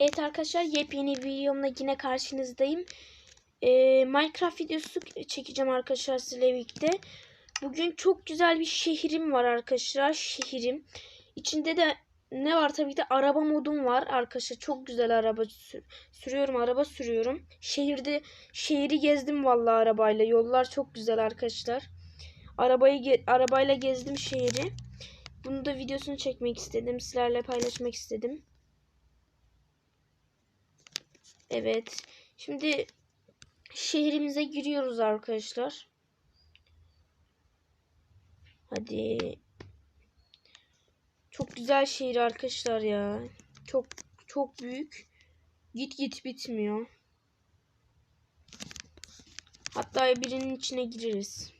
Evet arkadaşlar yepyeni videomla yine karşınızdayım. Ee, Minecraft videosu çekeceğim arkadaşlar sizle birlikte. Bugün çok güzel bir şehrim var arkadaşlar. Şehrim. İçinde de ne var tabii ki de araba modum var arkadaşlar. Çok güzel araba sür sürüyorum. Araba sürüyorum. Şehirde şehri gezdim vallahi arabayla. Yollar çok güzel arkadaşlar. Arabayı ge arabayla gezdim şehri. Bunu da videosunu çekmek istedim. Sizlerle paylaşmak istedim. Evet. Şimdi şehrimize giriyoruz arkadaşlar. Hadi. Çok güzel şehir arkadaşlar ya. Çok çok büyük. Git git bitmiyor. Hatta birinin içine gireriz.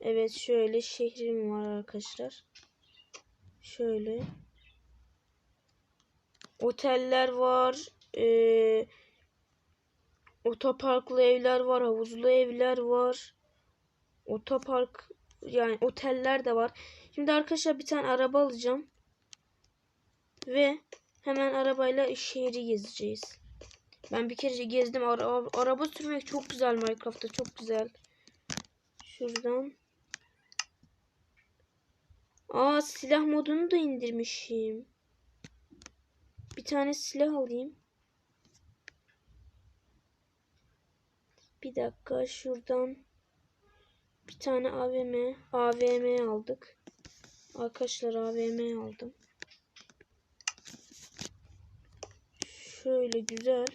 Evet şöyle şehrim var arkadaşlar. Şöyle. Oteller var. Ee, otoparklı evler var. Havuzlu evler var. Otopark yani oteller de var. Şimdi arkadaşlar bir tane araba alacağım. Ve hemen arabayla şehri gezeceğiz. Ben bir kere gezdim. Ara araba sürmek çok güzel Minecraft'ta. Çok güzel. Şuradan. Aa silah modunu da indirmişim. Bir tane silah alayım. Bir dakika şuradan bir tane AVM AVM aldık. Arkadaşlar AVM aldım. Şöyle güzel.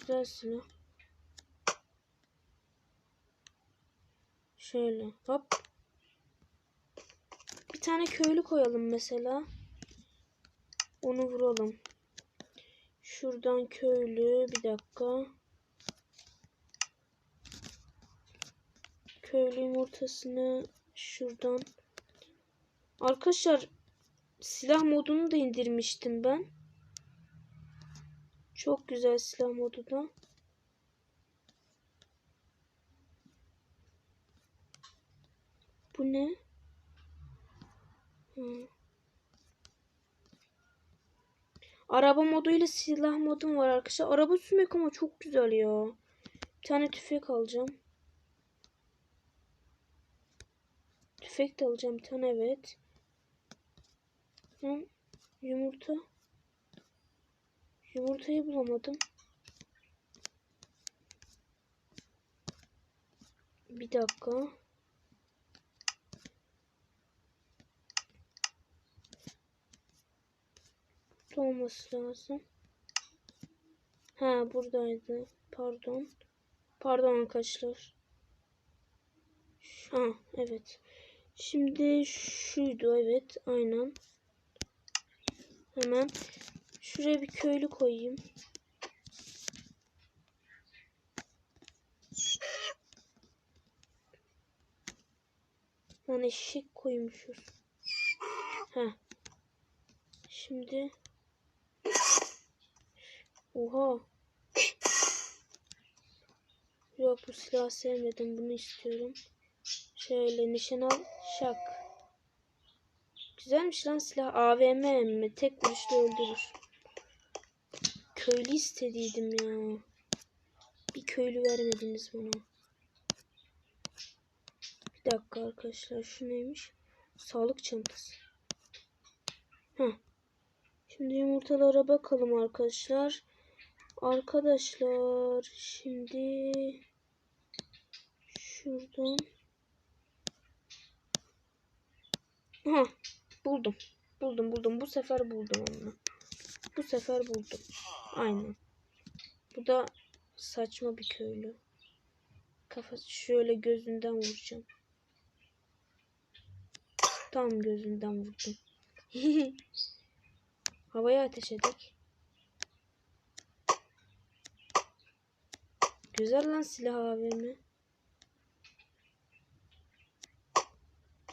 Güzel silah. Şöyle hop. Bir tane köylü koyalım mesela. Onu vuralım. Şuradan köylü bir dakika. Köylü yumurtasını şuradan. Arkadaşlar silah modunu da indirmiştim ben. Çok güzel silah modu da. Bu ne? Hmm. Araba moduyla silah modum var arkadaşlar. Araba sürmek ama çok güzel ya. Bir tane tüfek alacağım. Tüfek de alacağım bir tane evet. Hı, yumurta. Yumurtayı bulamadım. Bir dakika. Olması lazım. Ha buradaydı. Pardon. Pardon arkadaşlar. Ha evet. Şimdi şuydu evet aynen. Hemen şuraya bir köylü koyayım. Lan eşek koymuşuz. Ha. Şimdi Oha. Yok bu silahı sevmedim. Bunu istiyorum. Şöyle nişan al. Şak. Güzelmiş lan silah. AVM mi? Tek vuruşta öldürür. Köylü istediydim ya. Bir köylü vermediniz bana. Bir dakika arkadaşlar. Şu neymiş? Sağlık çantası. Heh. Şimdi yumurtalara bakalım arkadaşlar. Arkadaşlar şimdi şuradan Aha buldum. Buldum buldum. Bu sefer buldum onu. Bu sefer buldum. Aynen. Bu da saçma bir köylü. Kafası şöyle gözünden vuracağım. Tam gözünden vurdum. Havaya ateş edek. Güzel lan silah AVM.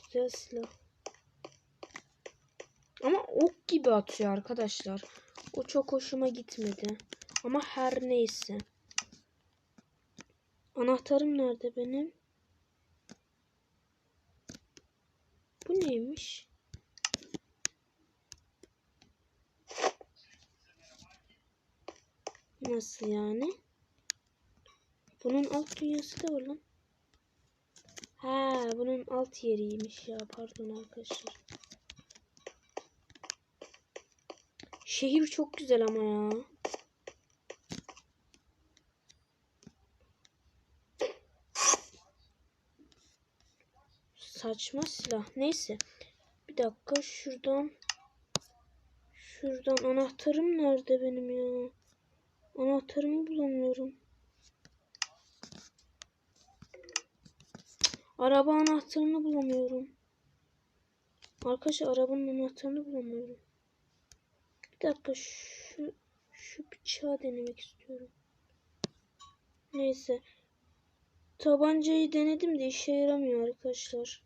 Güzel silah. Ok gibi atıyor arkadaşlar. O çok hoşuma gitmedi. Ama her neyse. Anahtarım nerede benim? Bu neymiş? Nasıl yani? Bunun alt dünyası da var lan. Ha, bunun alt yeriymiş ya. Pardon arkadaşlar. Şehir çok güzel ama ya. Saçma silah. Neyse. Bir dakika şuradan. Şuradan anahtarım nerede benim ya? Anahtarımı bulamıyorum. Araba anahtarını bulamıyorum. Arkadaşlar arabanın anahtarını bulamıyorum. Bir dakika şu şu bıçağı denemek istiyorum. Neyse. Tabancayı denedim de işe yaramıyor arkadaşlar.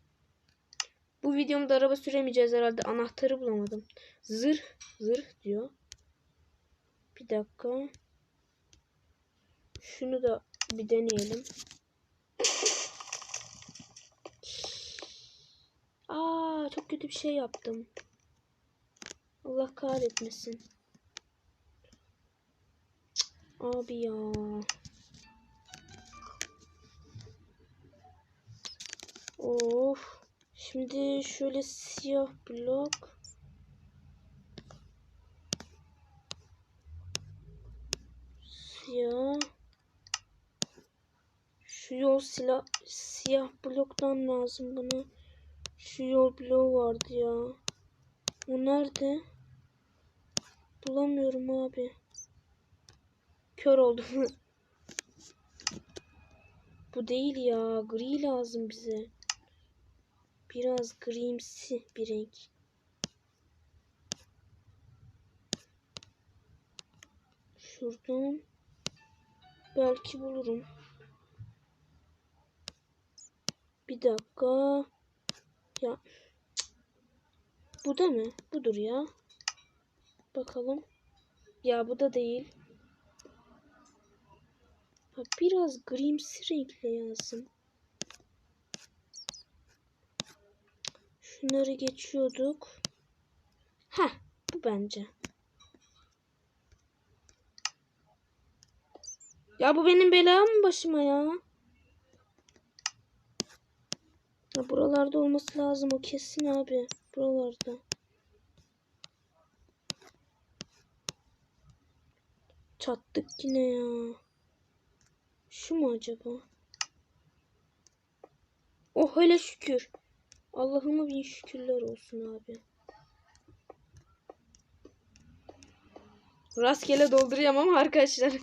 Bu videomda araba süremeyeceğiz herhalde. Anahtarı bulamadım. Zırh, zırh diyor. Bir dakika. Şunu da bir deneyelim. Aa, çok kötü bir şey yaptım. Allah kahretmesin. Abi ya. Of. Şimdi şöyle siyah blok. Siyah. Şu yol silah, siyah bloktan lazım bana. Şu yol bloğu vardı ya. O nerede? Bulamıyorum abi. Kör oldum. Bu değil ya. Gri lazım bize. Biraz grimsi bir renk. Şuradan belki bulurum. Bir dakika. Ya bu da mı? Budur ya. Bakalım. Ya bu da değil. Biraz grimsi renkle yazsın. Şunları geçiyorduk. Ha, bu bence. Ya bu benim belam başıma ya. ya. Buralarda olması lazım o kesin abi. Buralarda. Çattık yine ya. Şu mu acaba? Oh hele şükür. Allah'ıma bin şükürler olsun abi. Rastgele dolduruyorum ama arkadaşlar.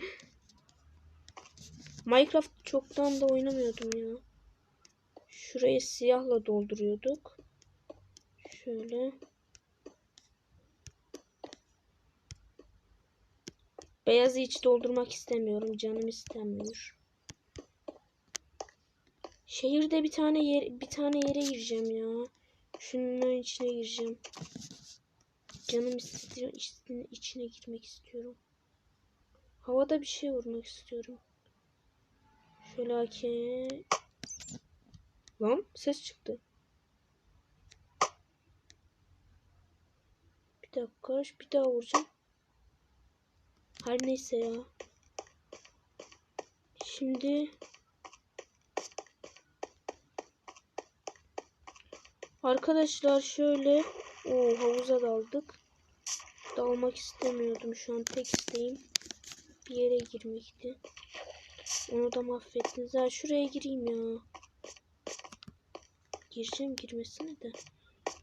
Minecraft çoktan da oynamıyordum ya. Şurayı siyahla dolduruyorduk. Şöyle. Beyazı hiç doldurmak istemiyorum. Canım istemiyor. Şehirde bir tane yer bir tane yere gireceğim ya. Şunun içine gireceğim. Canım istiyor içine, içine girmek istiyorum. Havada bir şey vurmak istiyorum. Şöyle ki Lan ses çıktı. Bir dakika bir daha vuracağım. Her neyse ya. Şimdi Arkadaşlar şöyle o havuza daldık. Dalmak istemiyordum şu an tek isteğim bir yere girmekti. Onu da mahvettiniz. Ha şuraya gireyim ya. Gireceğim girmesine de.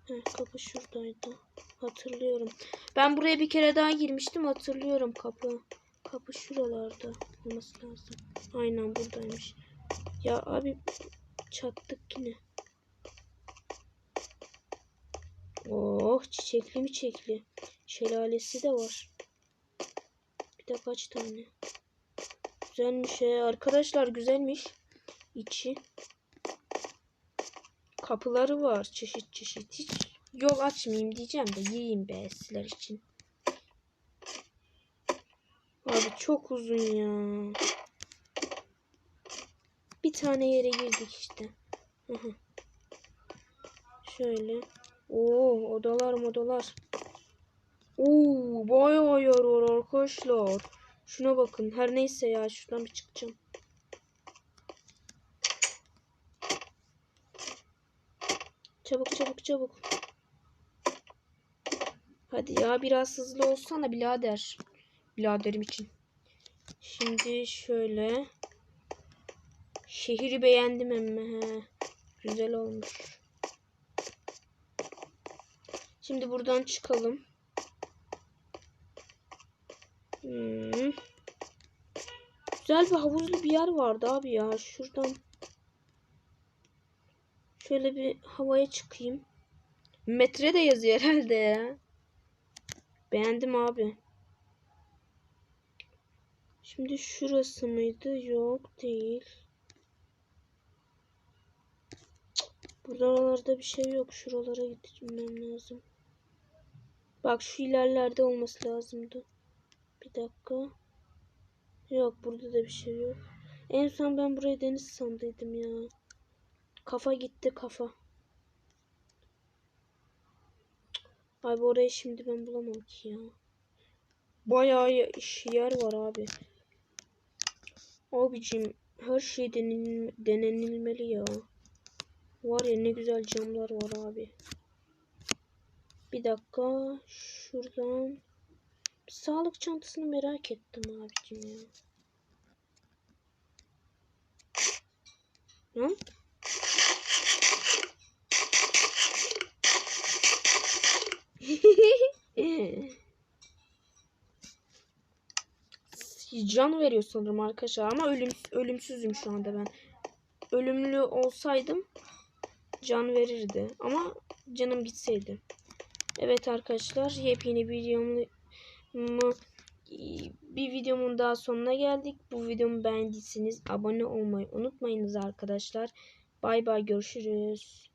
Heh, kapı şuradaydı. Hatırlıyorum. Ben buraya bir kere daha girmiştim. Hatırlıyorum kapı. Kapı şuralarda olması lazım. Aynen buradaymış. Ya abi çattık yine. Oh çiçekli mi çiçekli. Şelalesi de var. Bir de kaç tane. Güzelmiş he. Arkadaşlar güzelmiş. İçi. Kapıları var çeşit çeşit. Hiç yol açmayayım diyeceğim de yiyeyim be sizler için. Abi çok uzun ya. Bir tane yere girdik işte. Şöyle. Oo odalar odalar. Oo bayağı var arkadaşlar. Şuna bakın. Her neyse ya şuradan bir çıkacağım. Çabuk çabuk çabuk. Hadi ya biraz hızlı olsana birader. Biraderim için. Şimdi şöyle. Şehri beğendim emme. He. Güzel olmuş. Şimdi buradan çıkalım. Hmm. Güzel bir havuzlu bir yer vardı abi ya. Şuradan şöyle bir havaya çıkayım. Metre de yazıyor herhalde ya. Beğendim abi. Şimdi şurası mıydı? Yok değil. Buralarda bir şey yok. Şuralara gitmem lazım. Bak şu ilerlerde olması lazımdı. Bir dakika. Yok burada da bir şey yok. En son ben burayı deniz sandıydım ya. Kafa gitti kafa. Abi orayı şimdi ben bulamam ki ya. Bayağı yer var abi. Abicim her şey denenil denenilmeli ya. Var ya ne güzel camlar var abi. Bir dakika şuradan sağlık çantasını merak ettim abicim ya. Hı? Can veriyor sanırım arkadaşlar ama ölüm, ölümsüzüm şu anda ben. Ölümlü olsaydım can verirdi ama canım gitseydi. Evet arkadaşlar yepyeni bir videomu bir videomun daha sonuna geldik. Bu videomu beğendiyseniz abone olmayı unutmayınız arkadaşlar. Bay bay görüşürüz.